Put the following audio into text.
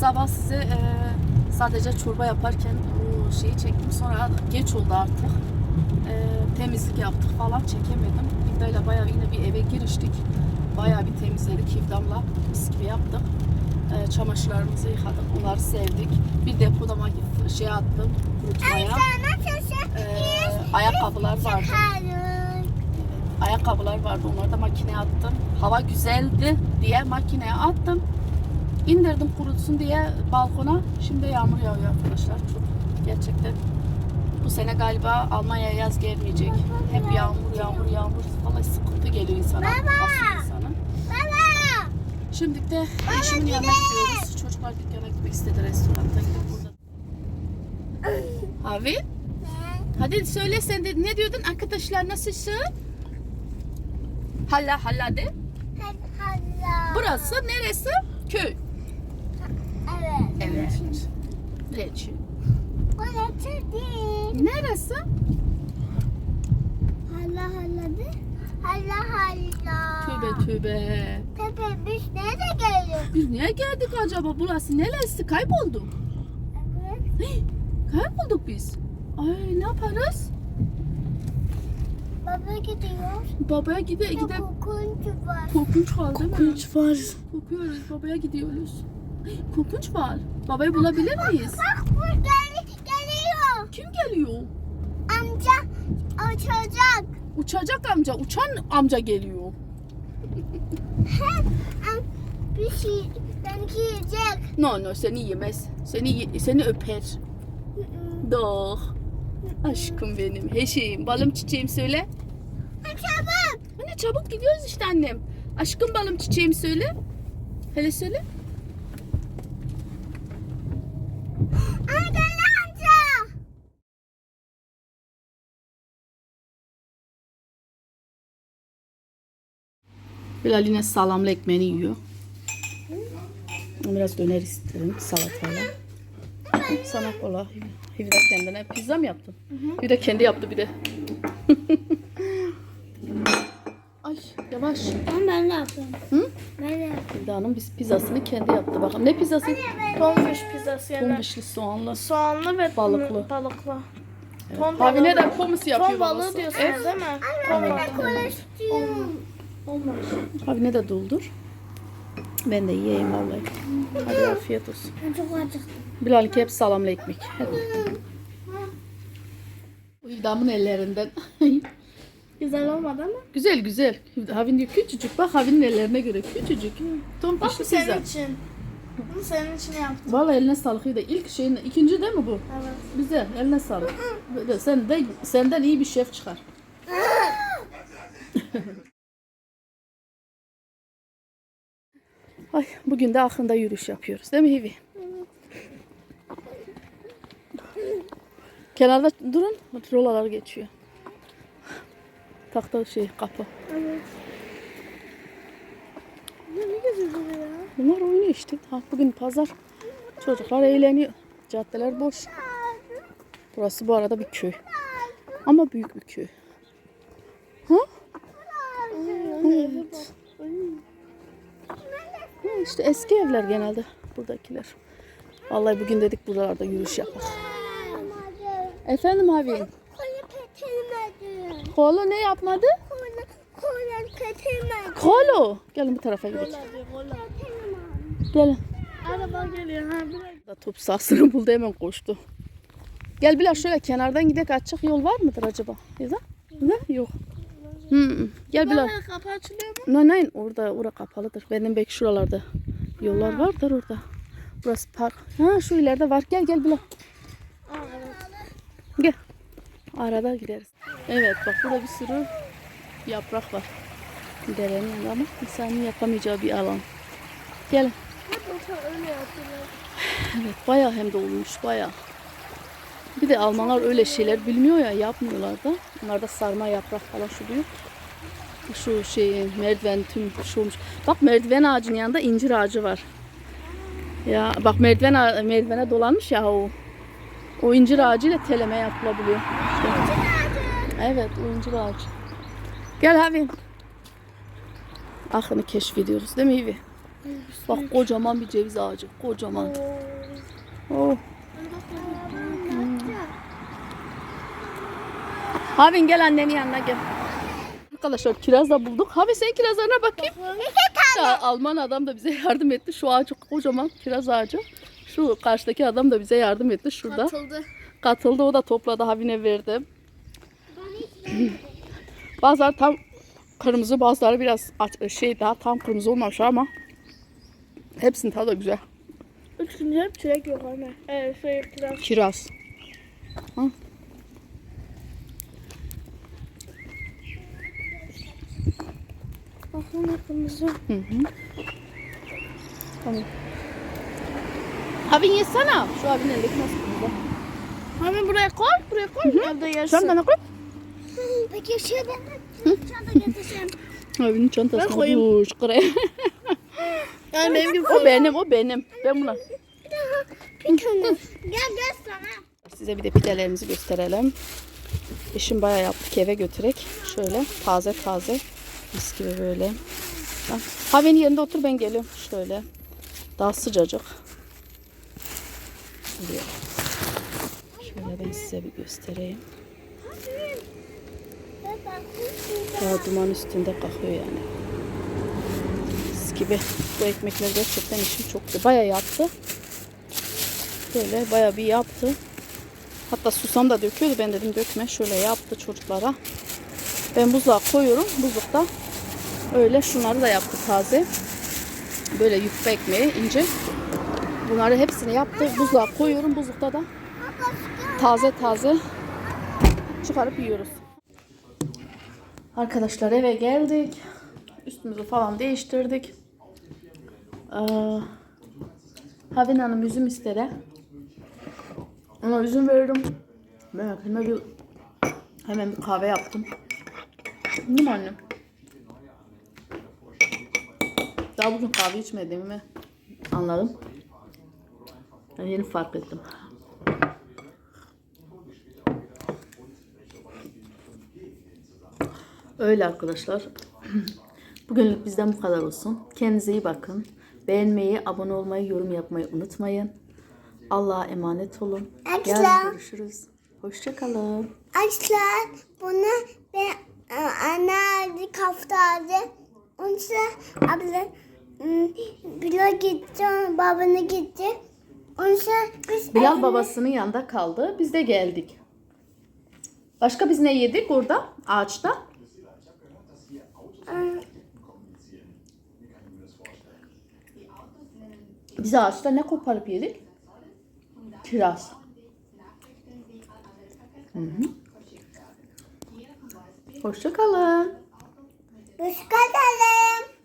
Sabah size e, sadece çorba yaparken o şeyi çektim. Sonra geç oldu artık. E, temizlik yaptık falan çekemedim. İvda'yla bayağı yine bir eve giriştik. Bayağı bir temizledik İvdam'la. Mis gibi yaptık. E, çamaşırlarımızı yıkadık. Onları sevdik. Bir depolama şey attım. Kurutmaya. E, ayakkabılar vardı. ayakkabılar vardı. Onları da makineye attım. Hava güzeldi diye makineye attım. İndirdim kurutsun diye balkona. Şimdi yağmur yağıyor arkadaşlar. Çok gerçekten bu sene galiba Almanya'ya yaz gelmeyecek. Hep yağmur yağmur yağmur. Vallahi sıkıntı geliyor insana. Hasta insana. Şimdi de eşimin yanına gidiyoruz. Çocuklar dükkana gitmek istedi restoranta gidip burada. Abi hadi söyle sen de ne diyordun arkadaşlar nasılsın? Halla halla de. Burası neresi? Köy. Evet. Reçi. Neresi? Hala hala de. Hala hala. Tübe tübe. Pepe biz nerede geliyoruz? Biz niye geldik acaba? Burası neresi? Kaybolduk. Evet. Kaybolduk biz. Ay ne yaparız? Baba gidiyor. Babaya gide gide kokuncu var. korkunç var değil mi? Korkunç var. Kokuyoruz. Babaya gidiyoruz. Korkunç var. Babayı bulabilir miyiz? Bak bu gel geliyor. Kim geliyor? Amca açacak. Uçacak amca. Uçan amca geliyor. Bir şey benimki yiyecek. No no seni yemez. Seni seni öper. Doğ. Aşkım benim. Heşim. Balım çiçeğim söyle. Çabuk. Anne çabuk gidiyoruz işte annem. Aşkım balım çiçeğim söyle. Hele söyle. Ay gel amca. Bilal yine salamlı ekmeğini yiyor. Biraz döner isterim salatayla. Sana kola. Bir de kendine pizza mı yaptın? Bir de kendi yaptı bir de. Ay yavaş. Ben ben de yapıyorum. Hı? Ben de yapıyorum. Hilda Hanım biz pizzasını kendi yaptı. Bakalım ne pizzası? Tonfiş pizzası yani. Bombişli soğanlı. Soğanlı ve Balıklı. Balıklı. Ton Abi neden pomisi yapıyor Ton balığı diyorsunuz Evet. değil mi? Anne ben de kola istiyorum. Olmaz. Abi ne de doldur. Ben de yiyeyim vallahi. Hadi afiyet olsun. Ben çok acıktım. Bilal'inki hep salamlı ekmek. Hadi. Bu İldam'ın ellerinden. Güzel olmadı ama. güzel güzel. Havin diyor küçücük. Bak Havin'in ellerine göre küçücük. Tom Bak bu senin pizza. için. Bunu senin için yaptım. Vallahi eline sağlık. De ilk şeyin ikinci değil mi bu? Evet. Güzel. Eline sağlık. Sen de senden iyi bir şef çıkar. Ay bugün de aklında yürüyüş yapıyoruz değil mi Hivi? Kenarda durun. Rolalar geçiyor. Tahta şey kapı. Ne güzel ya. Bunlar oynuyor işte. Ha, bugün pazar. Çocuklar eğleniyor. Caddeler boş. Burası bu arada bir köy. Ama büyük bir köy. İşte eski evler genelde buradakiler. Vallahi bugün dedik buralarda yürüyüş yapalım. Efendim abi. Kola petilmedi. Kolo ne yapmadı? Kola, kola petilmedi. Kolo. Gelin bu tarafa gidelim. Gelin. Araba geliyor. Ha. Da top sahasını buldu hemen koştu. Gel Bilal şöyle kenardan gidelim açık yol var mıdır acaba? Neden? Ne? Yok. Hmm. Gel Bilal. Kapı açılıyor mu? Nein nein orada ora kapalıdır. Benim belki şuralarda yollar vardır orada. Burası park. Ha şu ileride var. Gel gel Bilal. Gel. Arada gideriz. Evet bak burada bir sürü yaprak var. Derenin yanında ama insanın yapamayacağı bir alan. Gel. Evet bayağı hem de olmuş bayağı. Bir de Almanlar öyle şeyler bilmiyor ya yapmıyorlar da. Onlar da sarma yaprak falan şu diyor. Şu şey merdiven tüm şu olmuş. Bak merdiven ağacının yanında incir ağacı var. Ya bak merdiven merdivene dolanmış ya o. O incir ağacıyla teleme yapılabiliyor. İşte. Evet o incir ağacı. Gel abi. Ahını keşfediyoruz değil mi Evi? Bak kocaman bir ceviz ağacı. Kocaman. Oh. Havin gel annenin yanına gel. Arkadaşlar kiraz da bulduk. Havi sen kirazlarına bakayım. Ya, Alman adam da bize yardım etti. Şu ağacı kocaman kiraz ağacı. Şu karşıdaki adam da bize yardım etti. Şurada Katıldı. katıldı. O da topladı. Havine verdi. Bazıları tam kırmızı, bazıları biraz aç- şey daha tam kırmızı olmamış ama hepsinin tadı güzel. Üç gündür hep çilek yok anne. Evet şey kiraz. Kiraz. Bakın ne kırmızı. Hı hı. Tamam. Havin yesene. Şu abinin elindeki nasıl kırmızı? Hemen buraya koy. Buraya koy. Evde yersin. Sen bana koy. Peki şey ben çanta getireceğim. Abinin çantasına duş kıraya. Yani benim gibi o benim, o benim. Ben buna. Gel gel sana. Size bir de pidelerimizi gösterelim. Eşim bayağı yaptık eve götürek. Şöyle taze taze. Mis gibi böyle. Bak, Havi'nin yerinde otur ben geliyorum. Şöyle. Daha sıcacık. Şöyle. Ben size bir göstereyim. Daha duman üstünde kalkıyor yani. Mis gibi. Bu ekmekler gerçekten işim çok güzel. Bayağı yaptı. Böyle bayağı bir yaptı. Hatta susam da döküyordu. Ben dedim dökme. Şöyle yaptı çocuklara. Ben buzluğa koyuyorum. Buzlukta öyle şunları da yaptı taze. Böyle yufka ekmeği ince. Bunları hepsini yaptı. Buzluğa koyuyorum. Buzlukta da taze taze çıkarıp yiyoruz. Arkadaşlar eve geldik. Üstümüzü falan değiştirdik. Ee, Havin Hanım üzüm istedi. Ona üzüm verdim. Ben kendime bir hemen bir kahve yaptım. Değil mi annem? Daha bugün kahve içmediğimi anladım. Ben yeni fark ettim. Öyle arkadaşlar. Bugünlük bizden bu kadar olsun. Kendinize iyi bakın. Beğenmeyi, abone olmayı, yorum yapmayı unutmayın. Allah'a emanet olun. Arkadaşlar. Yarın görüşürüz. Hoşçakalın. Arkadaşlar bunu ben e, anne aldı kaftadı. Onun için abla Bilal gitti, babana gitti. Onun biz Bilal evine- babasının yanında kaldı. Biz de geldik. Başka biz ne yedik orada? Ağaçta. Biz ağaçta ne koparıp yedik? Kiraz. Hı hı. Hoşçakalın. Hoş geldin.